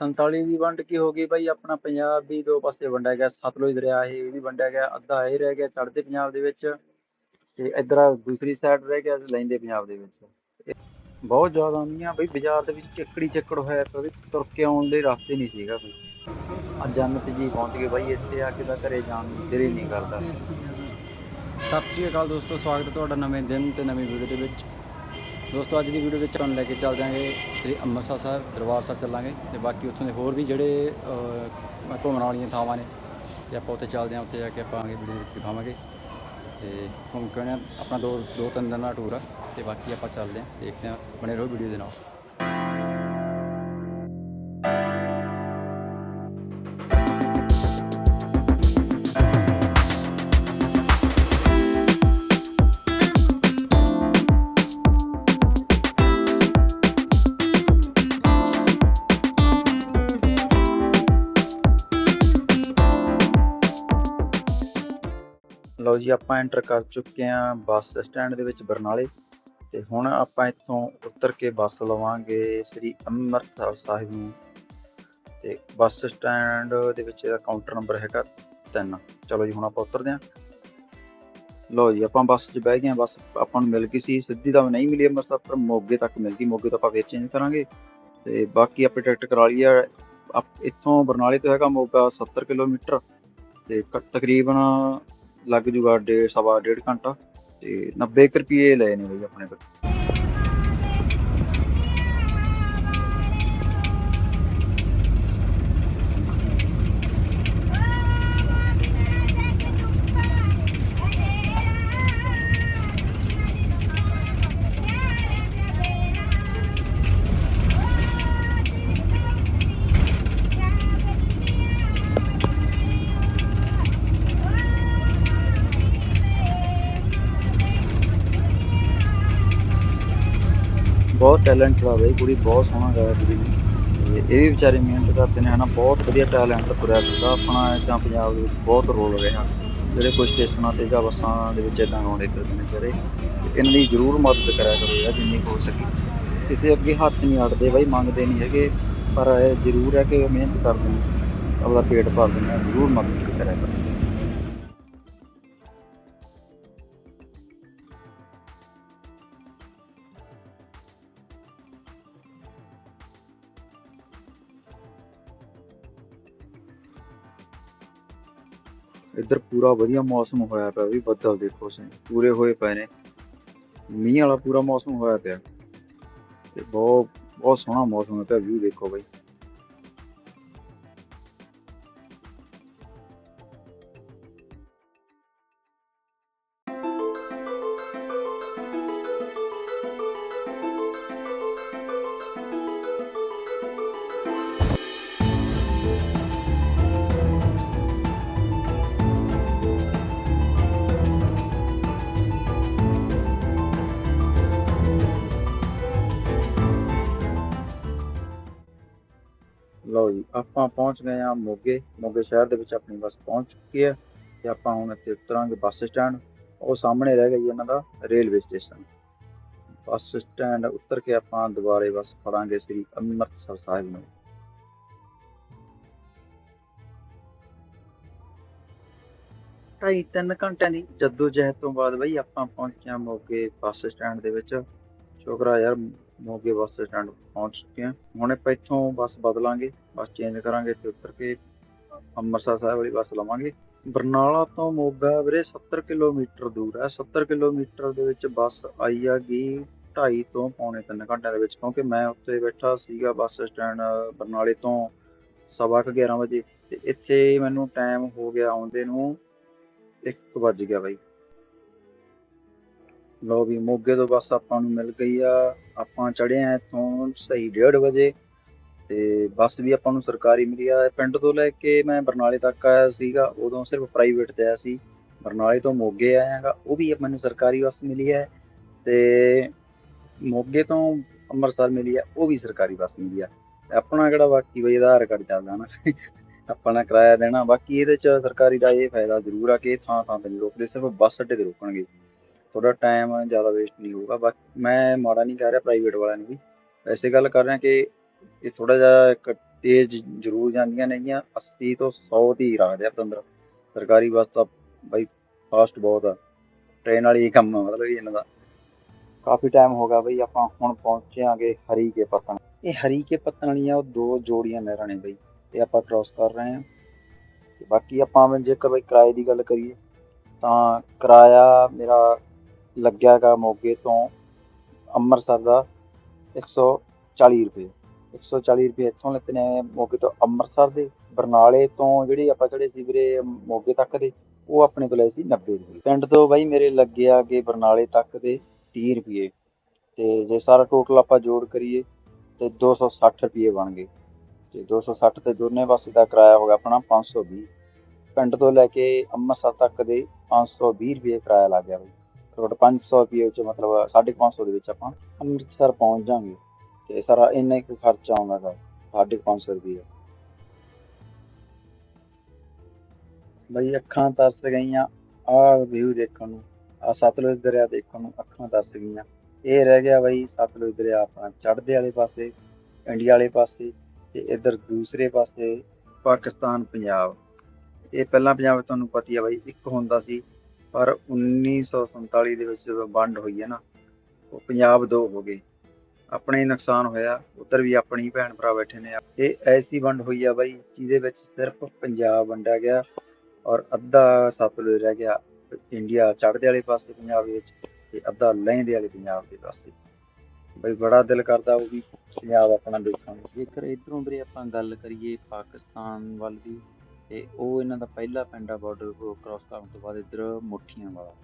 47 ਦੀ ਵੰਡ ਕੀ ਹੋ ਗਈ ਬਾਈ? ਆਪਣਾ ਪੰਜਾਬ ਵੀ ਦੋ ਪਾਸੇ ਵੰਡਿਆ ਗਿਆ, ਸਤਲੁਜ ਦਰਿਆ ਇਹ ਵੀ ਵੰਡਿਆ ਗਿਆ, ਅੱਧਾ ਇਹ ਰਹਿ ਗਿਆ ਚੜ੍ਹਦੇ ਪੰਜਾਬ ਦੇ ਵਿੱਚ ਤੇ ਇੱਧਰ ਦੂਸਰੀ ਸਾਈਡ ਰਹਿ ਗਿਆ, ਲੈਂਦੇ ਪੰਜਾਬ ਦੇ ਵਿੱਚ। ਬਹੁਤ ਜ਼ਿਆਦਾ ਮੀਂਹ ਬਈ, ਬਾਜ਼ਾਰ ਦੇ ਵਿੱਚ ਚੱਕੜੀ ਚੱਕੜ ਹੋਇਆ ਪਿਆ ਵੀ ਤੁਰ ਕੇ ਆਉਣ ਦੇ ਰਸਤੇ ਨਹੀਂ ਸੀਗਾ ਕੋਈ। ਅੱਜ ਜੰਨਤ ਜੀ ਪਹੁੰਚ ਗਏ ਬਾਈ, ਇੱਥੇ ਆ ਕੇ ਤਾਂ ਘਰੇ ਜਾਣ ਨੂੰ ਦਿਲ ਹੀ ਨਹੀਂ ਕਰਦਾ। ਸਤਿ ਸ਼੍ਰੀ ਅਕਾਲ ਦੋਸਤੋ, ਸਵਾਗਤ ਹੈ ਤੁਹਾਡਾ ਨਵੇਂ ਦਿਨ ਤੇ ਨਵੀਂ ਵੀਡੀਓ ਦੇ ਵਿੱਚ। ਦੋਸਤੋ, ਅੱਜ ਦੀ ਵੀਡੀਓ ਵਿੱਚ ਤੁਹਾਨੂੰ ਲੈ ਕੇ ਚੱਲ ਜਾਾਂਗੇ ਸ੍ਰੀ ਅੰਮ੍ਰਿਤਸਰ ਸਾਹਿਬ, ਦਰਬਾਰ ਸਾਹਿਬ ਚੱਲਾਂਗੇ ਤੇ ਬਾਕੀ ਉੱਥੋਂ ਦੇ ਹੋਰ ਵੀ ਜਿਹੜੇ ਘੁੰਮਣ ਵਾਲੀਆਂ ਥਾਵਾਂ ਨੇ ਤੇ ਆਪਾਂ ਉੱਥੇ ਚੱਲਦੇ ਹਾਂ, ਉੱਥੇ ਜਾ ਕੇ ਆਪਾਂ ਅੱਗੇ ਵੀਡੀਓ ਵਿੱਚ ਦਿਖਾਵਾਂਗੇ ਤੇ ਘੁੰਮ ਕੇ ਆਉਣੇ ਹਾਂ। ਆਪਣਾ ਦੋ ਦੋ ਤਿੰਨ ਦਿਨ ਦਾ ਟੂਰ ਆ ਤੇ ਬਾਕੀ ਆਪਾਂ ਚੱਲਦੇ ਹਾਂ, ਦੇਖਦੇ ਹਾਂ, ਬਣੇ ਰਹੋ ਵੀਡੀਓ ਦੇ ਨਾਲ ਲਓ ਜੀ, ਆਪਾਂ ਐਂਟਰ ਕਰ ਚੁੱਕੇ ਹਾਂ ਬੱਸ ਸਟੈਂਡ ਦੇ ਵਿੱਚ ਬਰਨਾਲੇ। ਤੇ ਹੁਣ ਆਪਾਂ ਇੱਥੋਂ ਉਤਰ ਕੇ ਬੱਸ ਲਵਾਂਗੇ ਸ੍ਰੀ ਅੰਮ੍ਰਿਤਸਰ ਸਾਹਿਬ ਨੂੰ। ਤੇ ਬੱਸ ਸਟੈਂਡ ਦੇ ਵਿੱਚ ਇਹਦਾ ਕਾਊਂਟਰ ਨੰਬਰ ਹੈਗਾ 3 ਚਲੋ ਜੀ, ਹੁਣ ਆਪਾਂ ਉਤਰਦੇ ਹਾਂ। ਲਓ ਜੀ, ਆਪਾਂ ਬੱਸ 'ਚ ਬਹਿ ਗਏ ਹਾਂ। ਬੱਸ ਆਪਾਂ ਨੂੰ ਮਿਲ ਗਈ ਸੀ। ਸਿੱਧੀ ਤਾਂ ਨਹੀਂ ਮਿਲੀ ਅੰਮ੍ਰਿਤਸਰ, ਪਰ ਮੋਗੇ ਤੱਕ ਮਿਲ ਗਈ। ਮੋਗੇ ਤੋਂ ਆਪਾਂ ਫੇਰ ਚੇਂਜ ਕਰਾਂਗੇ। ਤੇ ਬਾਕੀ ਆਪਾਂ ਟਿਕਟ ਕਰਾ ਲਈ ਆ ਇੱਥੋਂ ਬਰਨਾਲੇ ਤੋਂ ਹੈਗਾ ਮੋਗਾ 70 ਕਿਲੋਮੀਟਰ। ਤੇ ਤਕਰੀਬਨ ਲੱਗ ਜੂਗਾ ਡੇ ਸਵਾ ਡੇਢ ਘੰਟਾ ਤੇ 90 ਕੁ ਰੁਪਏ ਲਏ ਨੇ ਬਈ ਆਪਣੇ ਕੋਲ। ਬਹੁਤ ਟੈਲੈਂਟ ਵਾ ਬਈ, ਕੁੜੀ ਬਹੁਤ ਸੋਹਣਾ ਗਾਇਆ ਕੁੜੀ ਨੇ। ਇਹ ਵੀ ਵਿਚਾਰੇ ਮਿਹਨਤ ਕਰਦੇ ਨੇ, ਹਨਾ, ਬਹੁਤ ਵਧੀਆ ਟੈਲੈਂਟ ਤੁਰਿਆ ਫਿਰਦਾ ਆਪਣਾ ਜਾਂ ਪੰਜਾਬ ਦੇ ਵਿੱਚ ਬਹੁਤ ਰੋਲ ਰਿਹਾ। ਜਿਹੜੇ ਕੋਈ ਸਟੇਸ਼ਨਾਂ ਤੇ ਜਾਂ ਬੱਸਾਂ ਦੇ ਵਿੱਚ ਇਦਾਂ ਆਉਂਦੇ ਫਿਰਦੇ ਨੇ ਜਿਹੜੇ ਤੇ ਇਹਨਾਂ ਦੀ ਜ਼ਰੂਰ ਮਦਦ ਕਰਿਆ ਕਰੋ ਯਾਰ, ਜਿੰਨੀ ਕੁ ਹੋ ਸਕੇ। ਕਿਸੇ ਅੱਗੇ ਹੱਥ ਨਹੀਂ ਅੜਦੇ ਬਾਈ, ਮੰਗਦੇ ਨਹੀਂ ਹੈਗੇ, ਪਰ ਇਹ ਜ਼ਰੂਰ ਹੈ ਕਿ ਮਿਹਨਤ ਕਰਦੇ ਨੇ, ਆਪਦਾ ਪੇਟ ਭਰਦੇ ਨੇ, ਜ਼ਰੂਰ ਮਦਦ ਕਰਿਆ ਕਰੋ। ਇੱਧਰ ਪੂਰਾ ਵਧੀਆ ਮੌਸਮ ਹੋਇਆ ਪਿਆ ਵੀ ਬੱਦਲ ਦੇਖੋ ਤੁਸੀਂ, ਪੂਰੇ ਹੋਏ ਪਏ ਨੇ। ਮੀਂਹ ਵਾਲਾ ਪੂਰਾ ਮੌਸਮ ਹੋਇਆ ਪਿਆ। ਤੇ ਬਹੁਤ ਬਹੁਤ ਸੋਹਣਾ ਮੌਸਮ ਹੈ ਪਿਆ ਵਿਊ ਦੇਖੋ ਬਈ। ਲਓ ਜੀ, ਆਪਾਂ ਪਹੁੰਚ ਗਏ ਆ ਮੋਗੇ ਮੋਗੇ ਸ਼ਹਿਰ ਦੇ ਵਿੱਚ ਆਪਣੀ ਬੱਸ ਪਹੁੰਚ ਚੁੱਕੀ ਹੈ ਤੇ ਆਪਾਂ ਹੁਣ ਇੱਥੇ ਉਤਰਾਂਗੇ ਬੱਸ ਸਟੈਂਡ। ਉਹ ਸਾਹਮਣੇ ਰਹਿ ਗਿਆ ਇਹਨਾਂ ਦਾ ਰੇਲਵੇ ਸਟੇਸ਼ਨ। ਬੱਸ ਸਟੈਂਡ ਉਤਰ ਕੇ ਆਪਾਂ ਦੁਬਾਰੇ ਬੱਸ ਫੜਾਂਗੇ ਸ੍ਰੀ ਅੰਮ੍ਰਿਤਸਰ ਸਾਹਿਬ ਨੂੰ। ਢਾਈ ਤਿੰਨ ਘੰਟਿਆਂ ਦੀ ਜੱਦੋ ਜਹਿਦ ਤੋਂ ਬਾਅਦ ਬਈ ਆਪਾਂ ਪਹੁੰਚ ਗਏ ਹਾਂ ਮੋਗੇ ਬੱਸ ਸਟੈਂਡ ਦੇ ਵਿੱਚ। ਸ਼ੁਕਰ ਆ ਯਾਰ ਮੋਗੇ ਬੱਸ ਸਟੈਂਡ ਪਹੁੰਚ ਚੁੱਕੇ ਹਾਂ। ਹੁਣ ਆਪਾਂ ਇੱਥੋਂ ਬੱਸ ਬਦਲਾਂਗੇ, ਬੱਸ ਚੇਂਜ ਕਰਾਂਗੇ ਤੇ ਉਤਰ ਕੇ ਅੰਮ੍ਰਿਤਸਰ ਸਾਹਿਬ ਵਾਲੀ ਬੱਸ ਲਵਾਂਗੇ। ਬਰਨਾਲਾ ਤੋਂ ਮੋਗਾ ਵੀਰੇ 70 ਕਿਲੋਮੀਟਰ ਦੂਰ ਹੈ। 70 ਕਿਲੋਮੀਟਰ ਦੇ ਵਿੱਚ ਬੱਸ ਆਈ ਹੈਗੀ 2.5 ਤੋਂ ਪੌਣੇ 3 ਘੰਟਿਆਂ ਦੇ ਵਿੱਚ, ਕਿਉਂਕਿ ਮੈਂ ਉੱਤੇ ਬੈਠਾ ਸੀਗਾ ਬੱਸ ਸਟੈਂਡ ਬਰਨਾਲੇ ਤੋਂ ਸਵਾ ਕੁ 11 ਵਜੇ ਤੇ ਇੱਥੇ ਮੈਨੂੰ ਟਾਈਮ ਹੋ ਗਿਆ ਆਉਂਦੇ ਨੂੰ 1 ਵੱਜ ਗਿਆ ਬਾਈ। ਲੋ ਵੀ ਮੋਗੇ ਤੋਂ ਬੱਸ ਆਪਾਂ ਨੂੰ ਮਿਲ ਗਈ ਆ। ਆਪਾਂ ਚੜ੍ਹੇ ਆ ਇੱਥੋਂ ਸਹੀ 1:30 ਵਜੇ ਤੇ ਬੱਸ ਵੀ ਆਪਾਂ ਨੂੰ ਸਰਕਾਰੀ ਮਿਲੀ ਆ। ਪਿੰਡ ਤੋਂ ਲੈ ਕੇ ਮੈਂ ਬਰਨਾਲੇ ਤੱਕ ਆਇਆ ਸੀਗਾ, ਉਦੋਂ ਸਿਰਫ ਪ੍ਰਾਈਵੇਟ ਤੇ ਆਇਆ ਸੀ। ਬਰਨਾਲੇ ਤੋਂ ਮੋਗੇ ਆਇਆਗਾ ਉਹ ਵੀ ਮੈਨੂੰ ਸਰਕਾਰੀ ਬੱਸ ਮਿਲੀ ਹੈ ਤੇ ਮੋਗੇ ਤੋਂ ਅੰਮ੍ਰਿਤਸਰ ਮਿਲੀ ਆ ਉਹ ਵੀ ਸਰਕਾਰੀ ਬੱਸ ਮਿਲੀ ਆ ਆਪਣਾ ਕਿਹੜਾ ਬਾਕੀ ਬਈ ਆਧਾਰ ਕਾਰਡ ਚੱਲਦਾ ਨਾ। ਆਪਾਂ ਨੇ ਕਿਰਾਇਆ ਦੇਣਾ, ਬਾਕੀ ਇਹਦੇ ਚ ਸਰਕਾਰੀ ਦਾ ਇਹ ਫਾਇਦਾ ਜ਼ਰੂਰ ਆ ਕਿ ਥਾਂ ਥਾਂ ਤੇ ਰੋਕਦੇ, ਸਿਰਫ ਬੱਸ ਅੱਡੇ ਤੇ ਰੋਕਣਗੇ। ਤੁਹਾਡਾ ਟਾਈਮ ਜ਼ਿਆਦਾ ਵੇਸਟ ਨਹੀਂ ਹੋਊਗਾ। ਬਾਕੀ ਮੈਂ ਮਾੜਾ ਨਹੀਂ ਕਹਿ ਰਿਹਾ ਪ੍ਰਾਈਵੇਟ ਵਾਲਿਆਂ ਨੂੰ ਵੀ। ਵੈਸੇ ਗੱਲ ਕਰ ਰਿਹਾ ਕਿ ਇਹ ਥੋੜਾ ਜਿਹਾ ਇੱਕ ਤੇਜ਼ ਜ਼ਰੂਰ ਜਾਂਦੀਆਂ ਨੇਗੀਆਂ 80 ਤੋਂ 100 ਦੀ ਰੱਖਦੇ ਆ ਪਤੰਦਰ ਸਰਕਾਰੀ ਬੱਸ ਤਾਂ ਬਾਈ ਫਾਸਟ ਬਹੁਤ ਆ। ਟ੍ਰੇਨ ਵਾਲੀ ਹੀ ਕੰਮ ਆ, ਮਤਲਬ ਕਿ ਇਹਨਾਂ ਦਾ। ਕਾਫੀ ਟਾਈਮ ਹੋ ਗਿਆ ਬਈ, ਆਪਾਂ ਹੁਣ ਪਹੁੰਚਿਆਂਗੇ ਹਰੀ ਕੇ ਪੱਤਣ ਇਹ ਹਰੀ ਕੇ ਪੱਤਣ ਵਾਲੀਆਂ ਉਹ ਦੋ ਜੋੜੀਆਂ ਨਹਿਰਾਂ ਨੇ ਬਈ। ਤੇ ਆਪਾਂ ਕ੍ਰਾਸ ਕਰ ਰਹੇ ਹਾਂ। ਤੇ ਬਾਕੀ ਆਪਾਂ ਜੇਕਰ ਬਈ ਕਿਰਾਏ ਦੀ ਗੱਲ ਕਰੀਏ, ਤਾਂ ਕਿਰਾਇਆ ਮੇਰਾ ਲੱਗਿਆਗਾ ਮੋਗੇ ਤੋਂ ਅੰਮ੍ਰਿਤਸਰ ਦਾ 140 ਰੁਪਏ। 140 ਰੁਪਏ ਇੱਥੋਂ ਲੈਤੇ ਨੇ ਮੋਗੇ ਤੋਂ ਅੰਮ੍ਰਿਤਸਰ ਦੇ, ਬਰਨਾਲੇ ਤੋਂ ਜਿਹੜੀ ਆਪਾਂ ਚੜੇ ਸੀ ਵੀਰੇ ਮੋਗੇ ਤੱਕ ਦੇ, ਉਹ ਆਪਣੇ ਤੋਂ ਲਏ ਸੀ 90 ਰੁਪਏ। ਪਿੰਡ ਤੋਂ ਬਾਈ ਮੇਰੇ ਲੱਗੇ ਆ ਕਿ ਬਰਨਾਲੇ ਤੱਕ ਦੇ 30 ਰੁਪਏ। ਤੇ ਜੇ ਸਾਰਾ ਟੋਟਲ ਆਪਾਂ ਜੋੜ ਕਰੀਏ ਤੇ 260 ਰੁਪਏ ਬਣ ਗਏ। ਤੇ 260 ਤੇ ਦੋਨੇ ਪਾਸੇ ਦਾ ਕਿਰਾਇਆ ਹੋ ਗਿਆ ਆਪਣਾ 520 ਪਿੰਡ ਤੋਂ ਲੈ ਕੇ ਅੰਮ੍ਰਿਤਸਰ ਤੱਕ ਦੇ 520 ਰੁਪਏ ਕਿਰਾਇਆ ਲੱਗ ਗਿਆ ਬਾਈ। ਕਰੋੜ 500 ਰੁਪਏ ਵਿੱਚ ਮਤਲਬ 550 ਦੇ ਵਿੱਚ ਆਪਾਂ ਅੰਮ੍ਰਿਤਸਰ ਪਹੁੰਚ ਜਾਾਂਗੇ ਤੇ ਸਾਰਾ ਇੰਨਾ ਹੀ ਕੁ ਖਰਚਾ ਆਉਂਦਾ ਗਾ 550 ਰੁਪਏ ਬਈ ਅੱਖਾਂ ਤਰਸ ਗਈਆਂ, ਆਹ ਵਿਊ ਦੇਖਣ ਨੂੰ ਆ ਸਤਲੁਜ ਦਰਿਆ ਦੇਖਣ ਨੂੰ ਅੱਖਾਂ ਤਰਸ ਗਈਆਂ। ਇਹ ਰਹਿ ਗਿਆ ਬਈ ਸਤਲੁਜ ਦਰਿਆ ਆਪਣਾ ਚੜ੍ਹਦੇ ਵਾਲੇ ਪਾਸੇ, ਇੰਡੀਆ ਵਾਲੇ ਪਾਸੇ ਤੇ ਇਧਰ ਦੂਸਰੇ ਪਾਸੇ, ਪਾਕਿਸਤਾਨ, ਪੰਜਾਬ। ਇਹ ਪਹਿਲਾਂ ਪੰਜਾਬ ਤੁਹਾਨੂੰ ਪਤੀ ਆ ਬਾਈ ਇੱਕ ਹੁੰਦਾ ਸੀ ਪਰ 1947 ਦੇ ਵਿੱਚ ਜਦੋਂ ਵੰਡ ਹੋਈ ਹੈ ਨਾ, ਉਹ ਪੰਜਾਬ ਦੋ ਹੋ ਗਏ। ਆਪਣੇ ਨੁਕਸਾਨ ਹੋਇਆ, ਉਧਰ ਵੀ ਆਪਣੀ ਭੈਣ ਭਰਾ ਬੈਠੇ ਨੇ। ਇਹ ਐਸੀ ਵੰਡ ਹੋਈ ਆ ਬਾਈ, ਜਿਹਦੇ ਵਿੱਚ ਸਿਰਫ ਪੰਜਾਬ ਵੰਡਿਆ ਗਿਆ ਔਰ ਅੱਧਾ ਸਤਲੁਜ ਰਹਿ ਗਿਆ ਇੰਡੀਆ, ਚੜ੍ਹਦੇ ਵਾਲੇ ਪਾਸੇ ਪੰਜਾਬ ਵਿੱਚ ਤੇ ਅੱਧਾ ਲਹਿੰਦੇ ਵਾਲੇ ਪੰਜਾਬ ਦੇ ਪਾਸੇ। ਬਈ, ਬੜਾ ਦਿਲ ਕਰਦਾ ਉਹ ਵੀ ਪੰਜਾਬ ਆਪਣਾ ਦੇਖਣ ਨੂੰ। ਜੇਕਰ ਇਧਰੋਂ ਵੀਰੇ ਆਪਾਂ ਗੱਲ ਕਰੀਏ ਪਾਕਿਸਤਾਨ ਵੱਲ ਦੀ ਤੇ ਉਹ ਇਹਨਾਂ ਦਾ ਪਹਿਲਾ ਪਿੰਡ ਆ ਬਾਰਡਰ ਕੋ ਕ੍ਰਾਸ ਕਰਨ ਤੋਂ ਬਾਅਦ ਇੱਧਰ ਮੁੱਠੀਆਂ ਵਾਲਾ।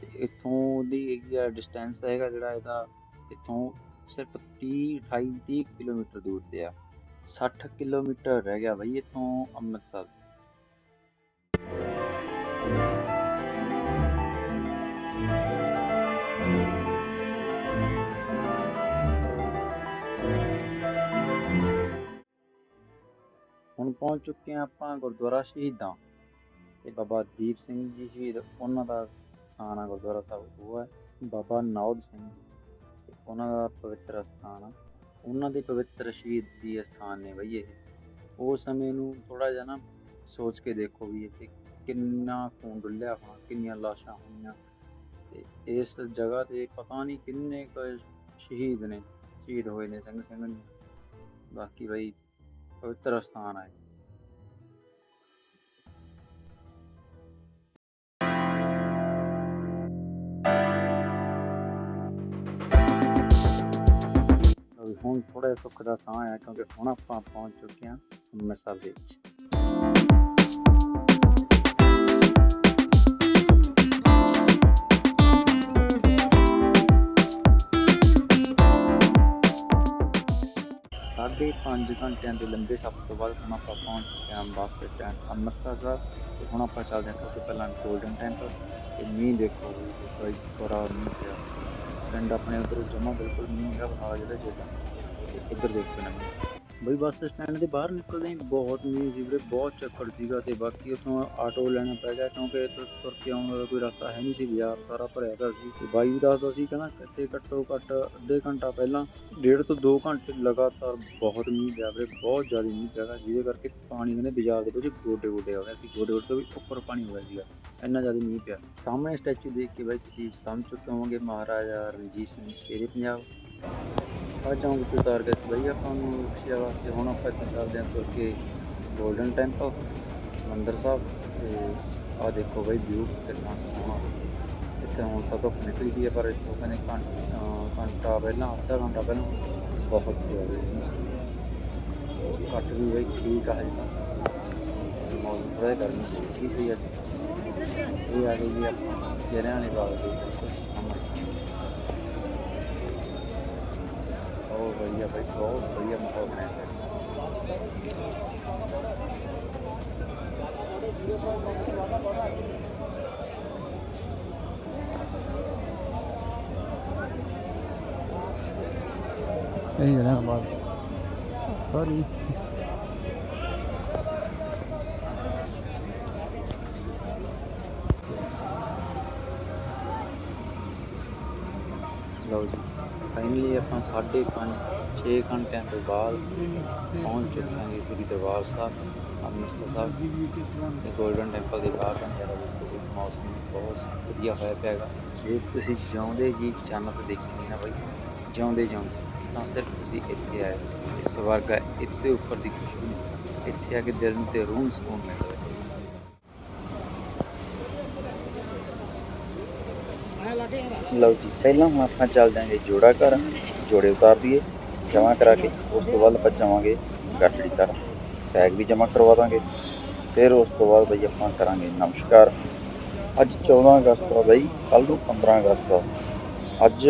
ਤੇ ਇੱਥੋਂ ਦੀ ਹੈਗੀ ਆ ਡਿਸਟੈਂਸ ਹੈਗਾ ਜਿਹੜਾ ਇਹਦਾ, ਇੱਥੋਂ ਸਿਰਫ 30 28 30 ਕਿਲੋਮੀਟਰ ਦੂਰ ਤੇ ਆ। 60 ਕਿਲੋਮੀਟਰ ਰਹਿ ਗਿਆ ਬਈ ਇੱਥੋਂ ਅੰਮ੍ਰਿਤਸਰ। ਹੁਣ ਪਹੁੰਚ ਚੁੱਕੇ ਹਾਂ ਆਪਾਂ ਗੁਰਦੁਆਰਾ ਸ਼ਹੀਦਾਂ। ਤੇ ਬਾਬਾ ਦੀਪ ਸਿੰਘ ਜੀ ਸ਼ਹੀਦ, ਉਹਨਾਂ ਦਾ ਸਥਾਨ ਆ ਗੁਰਦੁਆਰਾ ਸਾਹਿਬ, ਉਹ ਹੈ ਬਾਬਾ ਨੌਦ ਸਿੰਘ। ਤੇ ਉਹਨਾਂ ਦਾ ਪਵਿੱਤਰ ਸਥਾਨ ਆ। ਉਹਨਾਂ ਦੇ ਪਵਿੱਤਰ ਸ਼ਹੀਦੀ ਸਥਾਨ ਨੇ ਬਈ ਇਹ। ਉਸ ਸਮੇਂ ਨੂੰ ਥੋੜਾ ਜਿਹਾ ਨਾ ਸੋਚ ਕੇ ਦੇਖੋ ਵੀ ਇੱਥੇ ਕਿੰਨਾ ਖੂਨ ਡੁੱਲਿਆ ਹੋਣਾ, ਕਿੰਨੀਆਂ ਲਾਸ਼ਾਂ ਹੋਈਆਂ। ਤੇ ਇਸ ਜਗ੍ਹਾ ਤੇ ਪਤਾ ਨਹੀਂ ਕਿੰਨੇ ਕੁ ਸ਼ਹੀਦ ਨੇ, ਸ਼ਹੀਦ ਹੋਏ ਨੇ ਸਿੰਘ ਸਿੰਘ ਨੇ। ਬਾਕੀ ਬਈ ਪਵਿੱਤਰ ਸਥਾਨ ਹੈ ਹੁਣ ਥੋੜਾ ਸੁੱਖ ਦਾ ਸਾਹ ਆਇਆ ਕਿਉਂਕਿ ਹੁਣ ਆਪਾਂ ਪਹੁੰਚ ਚੁੱਕੇ ਹਾਂ ਅੰਮ੍ਰਿਤਸਰ ਦੇ ਵਿੱਚ ਸਾਢੇ ਪੰਜ ਘੰਟਿਆਂ ਦੇ ਲੰਬੇ ਸਫ਼ਰ ਤੋਂ ਬਾਅਦ ਹੁਣ ਆਪਾਂ ਪਹੁੰਚ ਚੁੱਕੇ ਹਾਂ ਬੱਸ ਸਟੈਂਡ ਅੰਮ੍ਰਿਤਸਰ ਦਾ ਤੇ ਹੁਣ ਆਪਾਂ ਚੱਲਦੇ ਹਾਂ ਸਭ ਤੋਂ ਪਹਿਲਾਂ ਗੋਲਡਨ ਟੈਂਪਲ ਤੇ ਮੀਂਹ ਦੇਖੋ ਵੀ ਕੋਈ ਬੜਾ ਮੀਂਹ ਪਿਆ ਪਿੰਡ ਆਪਣੇ ਉਧਰ ਜਮਾ ਬਿਲਕੁਲ ਮੀਂਹ ਹੈਗਾ ਬਹਾਲ ਜਿਹੜਾ ਜਿਹੜਾ ਤੇ ਇੱਧਰ ਦੇਖੋ ਨਾ ਬਈ ਬੱਸ ਸਟੈਂਡ ਦੇ ਬਾਹਰ ਨਿਕਲਦੇ ਹੀ ਬਹੁਤ ਮੀਂਹ ਸੀ ਵੀਰੇ ਬਹੁਤ ਚੱਕੜ ਸੀਗਾ ਤੇ ਬਾਕੀ ਉੱਥੋਂ ਆਟੋ ਲੈਣਾ ਪੈ ਗਿਆ ਕਿਉਂਕਿ ਤੁਰ ਕੇ ਆਉਣ ਦਾ ਕੋਈ ਰਸਤਾ ਹੈ ਨਹੀਂ ਸੀ ਬਾਜ਼ਾਰ ਸਾਰਾ ਭਰਿਆ ਪਿਆ ਸੀ। ਤੇ ਬਾਈ ਵੀ ਦੱਸਦਾ ਸੀ ਕਹਿੰਦਾ ਕਿਤੇ ਘੱਟੋ ਘੱਟ ਅੱਧੇ ਘੰਟਾ ਪਹਿਲਾਂ ਡੇਢ ਤੋਂ 2 ਘੰਟੇ ਲਗਾਤਾਰ ਬਹੁਤ ਮੀਂਹ ਪਿਆ ਵੀਰੇ ਬਹੁਤ ਜ਼ਿਆਦਾ ਮੀਂਹ ਪਿਆ ਗਾ, ਜਿਹਦੇ ਕਰਕੇ ਪਾਣੀ ਕਹਿੰਦੇ ਬਾਜ਼ਾਰ ਦੇ ਵਿੱਚ ਗੋਡੇ ਗੋਡੇ ਹੋ ਗਿਆ ਸੀ ਗੋਡੇ ਗੋਡੇ ਤੋਂ ਵੀ ਉੱਪਰ ਪਾਣੀ ਹੋ ਗਿਆ ਸੀਗਾ ਇੰਨਾ ਜ਼ਿਆਦਾ ਮੀਂਹ ਪਿਆ। ਸਾਹਮਣੇ ਸਟੈਚੂ ਦੇਖ ਕੇ ਬਾਈ ਤੁਸੀਂ ਸਮਝ ਚੁੱਕੇ ਹੋਵੋਗੇ ਮਹਾਰਾਜਾ ਰਣਜੀਤ ਸਿੰਘ ਸ਼ੇਰੇ ਪੰਜਾਬ। ਆ ਚੌਂਕ ਤੋਂ ਉਤਾਰ ਕੇ ਬਈ ਆਪਾਂ ਨੂੰ ਰਿਕਸ਼ਾ ਵਾਸਤੇ ਹੁਣ ਆਪਾਂ ਇੱਥੇ ਚੱਲਦੇ ਹਾਂ ਤੁਰ ਕੇ ਗੋਲਡਨ ਟੈਂਪਲ ਮੰਦਰ ਸਾਹਿਬ ਤੇ ਆ ਦੇਖੋ ਬਈ ਵਿਊ ਕਿੰਨਾ ਸੋਹਣਾ। ਇੱਥੇ ਹੁਣ ਤਾਂ ਧੁੱਪ ਨਿਕਲੀ ਗਈ ਹੈ, ਪਰ ਇੱਥੋਂ ਕਹਿੰਦੇ ਘੰਟਾ ਘੰਟਾ ਪਹਿਲਾਂ, ਅੱਧਾ ਘੰਟਾ ਪਹਿਲਾਂ ਬਹੁਤ ਜ਼ਿਆਦਾ ਘੱਟ ਵੀ ਬਈ ਠੀਕ ਆ ਹਜੇ ਤਾਂ। ਮੌਸਮ ਥੋੜ੍ਹਾ ਗਰਮੀ ਸੀ ਸੀ ਅੱਜ ਇਹ ਆ ਗਈ ਜੀ ਆਪਾਂ ਜਰਿਆਂ ਵਾਲੇ ਬਾਗ ਦੇ ਬਿਲਕੁਲ ਸਾਹਮਣੇ ਬਹੁਤ ਵਧੀਆ ਬਈ ਬਹੁਤ ਵਧੀਆ ਮਾਹੌਲ ਹੈ ਇੱਥੇ। ਇਹੀ ਰਹਿਣਾ ਆਪਾਂ ਸਾਢੇ ਪੰਜ 6 ਘੰਟਿਆਂ ਤੋਂ ਬਾਅਦ ਪਹੁੰਚ ਚੁੱਕੇ ਹਾਂ ਜੀ ਸ੍ਰੀ ਦਰਬਾਰ ਸਾਹਿਬ ਅੰਮ੍ਰਿਤਸਰ ਸਾਹਿਬ। ਤੇ ਗੋਲਡਨ ਟੈਂਪਲ ਦੇ ਬਾਹਰ ਦਾ ਨਜ਼ਾਰਾ ਦੇਖੋ ਜੀ ਮੌਸਮ ਬਹੁਤ ਵਧੀਆ ਹੋਇਆ ਪਿਆ ਹੈਗਾ। ਜੇ ਤੁਸੀਂ ਜਿਉਂਦੇ ਜੀ ਜੰਨਤ ਦੇਖਣੀ ਨਾ ਬਾਈ ਜਿਉਂਦੇ ਜਿਉਂਦੇ ਤਾਂ ਸਿਰਫ ਤੁਸੀਂ ਇੱਥੇ ਆਏ ਇਸ ਵਰਗਾ ਇੱਥੇ ਉੱਪਰ ਦੀ ਖੁਸ਼ਬੂ ਨਹੀਂ। ਇੱਥੇ ਆ ਕੇ ਦਿਲ ਨੂੰ ਤੇ ਰੂਹ ਨੂੰ ਸਕੂਨ ਮਿਲਦਾ ਹੈ। ਲਓ ਜੀ ਪਹਿਲਾਂ ਹੁਣ ਆਪਾਂ ਚੱਲ ਜਾਾਂਗੇ ਜੋੜਾ ਘਰ। ਜੋੜੇ ਉਤਾਰ ਦਈਏ ਜਮਾ ਕਰਾ ਕੇ, ਉਸ ਤੋਂ ਬਾਅਦ ਆਪਾਂ ਜਾਵਾਂਗੇ ਗੱਠੜੀ ਘਰ ਟੈਗ ਵੀ ਜਮਾ ਕਰਵਾ ਦਾਂਗੇ, ਫਿਰ ਉਸ ਤੋਂ ਬਾਅਦ ਬਈ ਆਪਾਂ ਕਰਾਂਗੇ ਨਮਸਕਾਰ। ਅੱਜ 14 ਅਗਸਤ ਦਾ ਬਈ ਕੱਲ ਨੂੰ 15 ਅਗਸਤ ਦਾ ਅੱਜ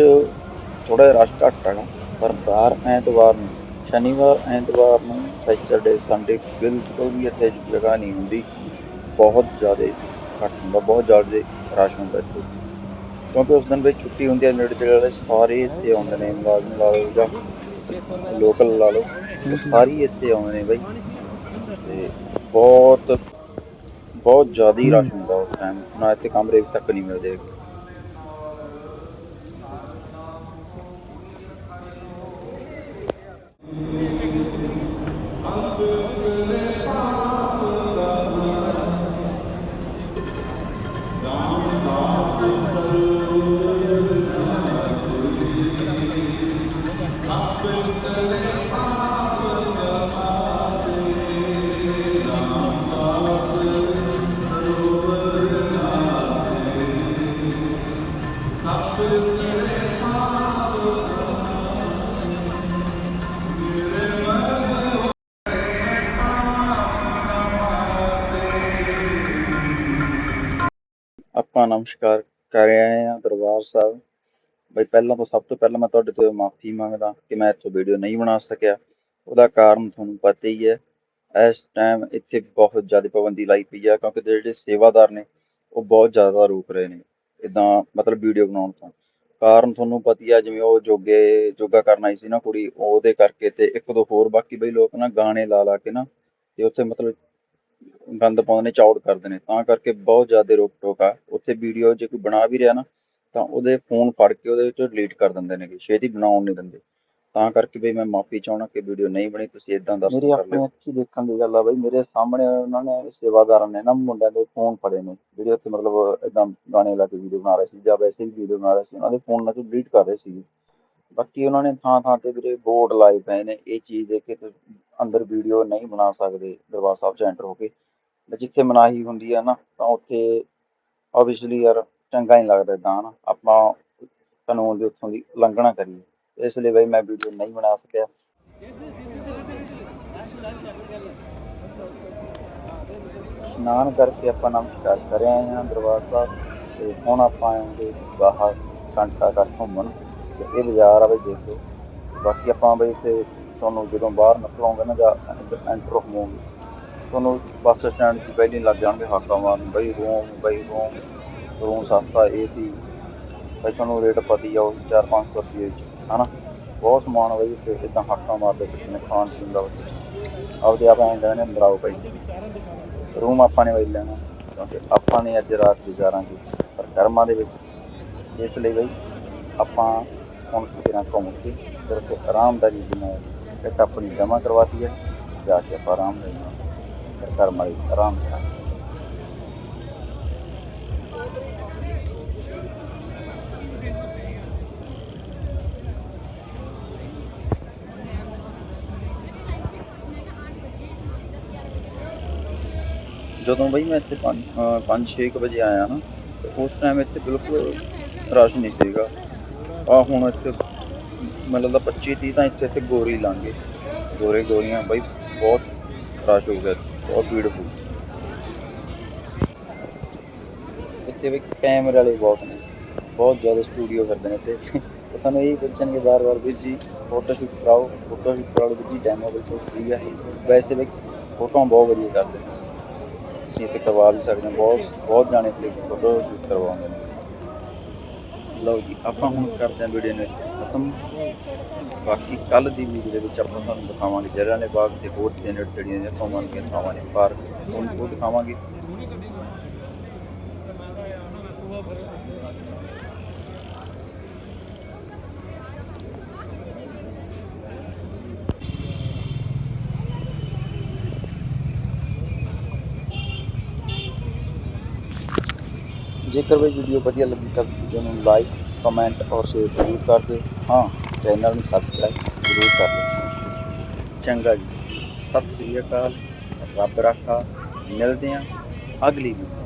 ਥੋੜਾ ਜਿਹਾ ਰਸ਼ ਘੱਟ ਹੈਗਾ ਪਰ ਬਾਹਰ ਐਤਵਾਰ ਨੂੰ, ਸ਼ਨੀਵਾਰ, ਐਤਵਾਰ ਨੂੰ ਸੈਟਰਡੇ ਸੰਡੇ ਬਿਲਕੁਲ ਵੀ ਇੱਥੇ ਜਗ੍ਹਾ ਨਹੀਂ ਹੁੰਦੀ। ਬਹੁਤ ਜ਼ਿਆਦਾ ਘੱਟ ਹੁੰਦਾ, ਬਹੁਤ ਜ਼ਿਆਦਾ ਰਸ਼ ਹੁੰਦਾ ਇੱਥੇ। ਕਿਉਂਕਿ ਉਸ ਦਿਨ ਵਿੱਚ ਛੁੱਟੀ ਹੁੰਦੀ ਹੈ ਨੇੜੇ ਤੇੜੇ ਵਾਲੇ ਸਾਰੇ ਇੱਥੇ ਆਉਂਦੇ ਨੇ, ਮੁਲਾਜ਼ਮ ਲਾ ਲਓ ਜਾਂ ਲੋਕਲ ਲਾ ਲਓ ਸਾਰੇ ਇੱਥੇ ਆਉਂਦੇ ਨੇ ਬਈ। ਤੇ ਬਹੁਤ ਬਹੁਤ ਜ਼ਿਆਦਾ ਹੀ ਰਸ਼ ਹੁੰਦਾ ਉਸ ਟਾਈਮ ਨਾ ਇੱਥੇ ਕਮਰੇ ਵੀ ਤੱਕ ਨਹੀਂ ਮਿਲਦੇ। ਨਮਸਕਾਰ ਕਰ ਆਏ ਹਾਂ ਦਰਬਾਰ ਸਾਹਿਬ। ਬਈ ਪਹਿਲਾਂ ਤਾਂ ਸਭ ਤੋਂ ਪਹਿਲਾਂ ਮੈਂ ਤੁਹਾਡੇ ਤੋਂ ਮਾਫੀ ਮੰਗਦਾ ਕਿ ਮੈਂ ਇੱਥੋਂ ਵੀਡੀਓ ਨਹੀਂ ਬਣਾ ਸਕਿਆ। ਉਹਦਾ ਕਾਰਨ ਤੁਹਾਨੂੰ ਪਤਾ ਹੀ ਹੈ। ਇਸ ਟਾਈਮ ਇੱਥੇ ਬਹੁਤ ਜ਼ਿਆਦਾ ਪਾਬੰਦੀ ਲਾਈ ਪਈ ਆ ਕਿਉਂਕਿ ਜਿਹੜੇ ਸੇਵਾਦਾਰ ਨੇ, ਉਹ ਬਹੁਤ ਜ਼ਿਆਦਾ ਰੋਕ ਰਹੇ ਨੇ ਇਦਾਂ ਮਤਲਬ ਵੀਡੀਓ ਬਣਾਉਣ ਤੋਂ। ਕਾਰਨ ਤੁਹਾਨੂੰ ਪਤਾ ਹੀ ਆ, ਜਿਵੇਂ ਉਹ ਜੋਗੇ ਜੋਗਾ ਕਰਨ ਆਈ ਸੀ ਨਾ ਕੁੜੀ, ਉਹਦੇ ਕਰਕੇ ਤੇ ਇੱਕ ਦੋ ਹੋਰ ਬਾਕੀ ਬਈ ਲੋਕ ਨਾ ਗਾਣੇ ਲਾ ਲਾ ਕੇ ਨਾ, ਤੇ ਉੱਥੇ ਮਤਲਬ ਗੰਦ ਪਾਉਂਦੇ ਨੇ ਚੌੜ ਕਰਦੇ ਨੇ। ਤਾਂ ਕਰਕੇ ਬਹੁਤ ਜ਼ਿਆਦਾ ਰੋਕ ਟੋਕ ਆ। ਉੱਥੇ ਵੀਡੀਓ ਜੇ ਕੋਈ ਬਣਾ ਵੀ ਰਿਹਾ ਨਾ ਤਾਂ ਉਹਦੇ ਫੋਨ ਫੜ ਕੇ ਉਹਦੇ ਵਿੱਚੋਂ ਡਿਲੀਟ ਕਰ ਦਿੰਦੇ ਨੇ ਛੇਤੀ ਬਣਾਉਣ ਨਹੀਂ ਦਿੰਦੇ। ਤਾਂ ਕਰਕੇ ਬਈ ਮੈਂ ਮਾਫੀ ਚਾਹਣਾ ਕਿ ਵੀਡੀਓ ਨਹੀਂ ਬਣੀ ਤੁਸੀਂ ਇਦਾਂ ਦੱਸ ਮੇਰੀ ਆਪਣੀ ਅੱਖੀ ਦੇਖਣ ਦੀ ਗੱਲ ਆ ਬਈ ਮੇਰੇ ਸਾਹਮਣੇ ਉਹਨਾਂ ਨੇ ਸੇਵਾਦਾਰਾਂ ਨੇ ਨਾ ਮੁੰਡਿਆਂ ਦੇ ਫੋਨ ਫੜੇ ਨੇ। ਜਿਹੜੇ ਉੱਥੇ ਮਤਲਬ ਇਦਾਂ ਗਾਣੇ ਲਾ ਕੇ ਵੀਡੀਓ ਬਣਾ ਰਹੇ ਸੀ ਜਾਂ ਵੈਸੇ ਵੀ ਵੀਡੀਓ ਬਣਾ ਰਹੇ ਸੀ ਉਹਨਾਂ ਦੇ ਫੋਨ ਨਾਲ ਡਿਲੀਟ ਕਰ ਰਹੇ ਸੀ। ਬਾਕੀ ਉਹਨਾਂ ਨੇ ਥਾਂ ਥਾਂ ਤੇ ਵੀਰੇ ਬੋਰਡ ਲਾਏ ਪਏ ਨੇ, ਇਹ ਚੀਜ਼ ਦੇਖ ਕੇ ਤੁਸੀਂ ਅੰਦਰ ਵੀਡੀਓ ਨਹੀਂ ਬਣਾ ਸਕਦੇ ਦਰਬਾਰ ਸਾਹਿਬ ਚ ਐਂਟਰ ਹੋ ਕੇ। ਜਿੱਥੇ ਮਨਾਹੀ ਹੁੰਦੀ ਆ ਨਾ, ਤਾਂ ਉੱਥੇ ਆਬਵੀਅਸਲੀ ਯਾਰ ਚੰਗਾ ਨਹੀਂ ਲੱਗਦਾ ਏਦਾਂ ਨਾ ਆਪਾਂ ਕਾਨੂੰਨ ਦੇ ਉੱਥੋਂ ਦੀ ਉਲੰਘਣਾ ਕਰੀਏ। ਇਸ ਲਈ ਬਈ ਮੈਂ ਵੀਡੀਓ ਨਹੀਂ ਬਣਾ ਸਕਿਆ। ਇਸ਼ਨਾਨ ਕਰਕੇ ਆਪਾਂ ਨਮਸਕਾਰ ਕਰ ਆਏ ਹਾਂ ਦਰਬਾਰ ਸਾਹਿਬ। ਤੇ ਹੁਣ ਆਪਾਂ ਆਏਂਗੇ ਬਾਹਰ ਘੰਟਾ ਘਰ ਘੁੰਮਣ। ਤੇ ਇਹ ਬਾਜ਼ਾਰ ਆ ਬਈ ਦੇਖੋ ਬਾਕੀ ਆਪਾਂ ਬਈ ਇੱਥੇ ਤੁਹਾਨੂੰ ਜਦੋਂ ਬਾਹਰ ਨਿਕਲੋਗੇ ਨਾ ਜਾਂ ਐਂਟਰ ਹੋਵੋਗੇ, ਤੁਹਾਨੂੰ ਬੱਸ ਸਟੈਂਡ 'ਚ ਪਹਿਲੀ ਲੱਗ ਜਾਣਗੇ ਹਾਕਾਂ ਮਾਰਨ। ਬਈ ਰੂਮ ਬਈ ਰੂਮ ਰੂਮ ਸਸਤਾ ਏਸੀ ਬਈ ਤੁਹਾਨੂੰ ਰੇਟ ਪਤਾ ਹੀ ਆ ਉਹ 4-500 ਰੁਪਏ ਵਿੱਚ, ਹਨਾ? ਬਹੁਤ ਸਮਾਨ ਬਈ ਇੱਥੇ, ਇਦਾਂ ਹਾਕਾਂ ਮਾਰਦੇ ਕਿਸੇ ਨੇ, ਖਾਣ ਪੀਣ ਦਾ ਆਪਦੇ ਆਪ ਐਂ ਕਹਿੰਦੇ ਅੰਦਰ ਆਓ ਭਾਈ ਰੂਮ ਆਪਾਂ ਨੇ ਬਈ ਲੈਣਾ, ਕਿਉਂਕਿ ਆਪਾਂ ਨੇ ਅੱਜ ਰਾਤ ਗੁਜ਼ਾਰਾਂਗੇ। ਪਰ ਕਰਮਾਂ ਦੇ ਵਿੱਚ, ਇਸ ਲਈ ਬਈ ਆਪਾਂ ਹੁਣ ਕਿਰਾਂ ਘੁੰਮ ਕੇ ਸਿਰਫ ਆਰਾਮਦਾਰੀ ਦੀ ਨਾਲ ਇੱਕ ਆਪਣੀ ਜਮ੍ਹਾਂ ਕਰਵਾਤੀ ਹੈ, ਜਾ ਕੇ ਆਪਾਂ ਆਰਾਮ ਲੈਣਾ ਫਿਰ ਘਰ ਮਾਰੀ ਆਰਾਮ ਜਦੋਂ ਬਈ ਮੈਂ ਇੱਥੇ 5 6 ਵਜੇ ਆਇਆ ਨਾ ਉਸ ਟਾਈਮ ਇੱਥੇ ਬਿਲਕੁਲ ਰਸ਼ ਨਹੀਂ ਸੀਗਾ। ਆ ਹੁਣ ਇੱਥੇ ਮੈਨੂੰ ਲੱਗਦਾ 25 30 ਤਾਂ ਇੱਥੇ ਇੱਥੇ ਗੋਰੀ ਲਾਂਗੇ। ਗੋਰੇ ਗੋਰੀਆਂ, ਬਈ ਬਹੁਤ ਰਸ਼ ਹੋ ਗਿਆ, ਬਹੁਤ ਭੀੜ ਹੋ ਇੱਥੇ ਵੀ ਕੈਮਰੇ ਵਾਲੇ ਬਹੁਤ ਨੇ, ਬਹੁਤ ਜ਼ਿਆਦਾ ਸਟੂਡੀਓ ਕਰਦੇ ਨੇ ਇੱਥੇ। ਸਾਨੂੰ ਤੁਹਾਨੂੰ ਇਹ ਪੁੱਛਣਗੇ ਬਾਰ-ਬਾਰ ਵੀ ਜੀ ਫੋਟੋ ਸ਼ੂਟ ਕਰਾਓ ਫੋਟੋ ਸ਼ੂਟ ਕਰਾਓ ਵੀ ਜੀ ਡੈਮੋ ਬਿਲਕੁਲ ਠੀਕ ਹੈ ਵੈਸੇ ਵੀ ਫੋਟੋਆਂ ਬਹੁਤ ਵਧੀਆ ਕਰਦੇ ਨੇ। ਅਸੀਂ ਇੱਥੇ ਕਰਵਾ ਵੀ ਸਕਦੇ ਹਾਂ, ਬਹੁਤ ਬਹੁਤ ਜਾਣੇ ਕਲਿੱਕ ਫੋਟੋ ਸ਼ੂਟ ਕਰਵਾਉਂਦੇ ਨੇ। ਲਓ ਜੀ, ਆਪਾਂ ਹੁਣ ਕਰਦੇ ਹਾਂ ਵੀਡੀਓ ਨੂੰ ਖਤਮ। ਬਾਕੀ ਕੱਲ ਦੀ ਵੀਡੀਓ ਦੇ ਵਿੱਚ ਆਪਾਂ ਤੁਹਾਨੂੰ ਦਿਖਾਵਾਂਗੇ ਜਲਿਆਂਵਾਲੇ ਬਾਗ ਤੇ ਹੋਰ ਤੇ ਜਿਹੜੀਆਂ ਨੇ ਘੁੰਮਣ ਥਾਵਾਂ ਨੇ ਪਾਰਕ। ਹੁਣ ਉਹ ਦਿਖਾਵਾਂਗੇ। ਜੇਕਰ ਵੀ ਵੀਡੀਓ ਵਧੀਆ ਲੱਗੀ ਤਾਂ ਵੀਡੀਓ ਨੂੰ ਲਾਈਕ ਕਮੈਂਟ ਔਰ ਸ਼ੇਅਰ ਜ਼ਰੂਰ ਕਰ ਦਿਓ। ਹਾਂ ਚੈਨਲ ਨੂੰ ਸਬਸਕ੍ਰਾਈਬ ਜ਼ਰੂਰ ਕਰ ਦਿਓ। ਚੰਗਾ ਜੀ। ਸਤਿ ਸ੍ਰੀ ਅਕਾਲ। ਰੱਬ ਰਾਖਾ। ਮਿਲਦੇ ਹਾਂ ਅਗਲੀ ਵੀਡੀਓ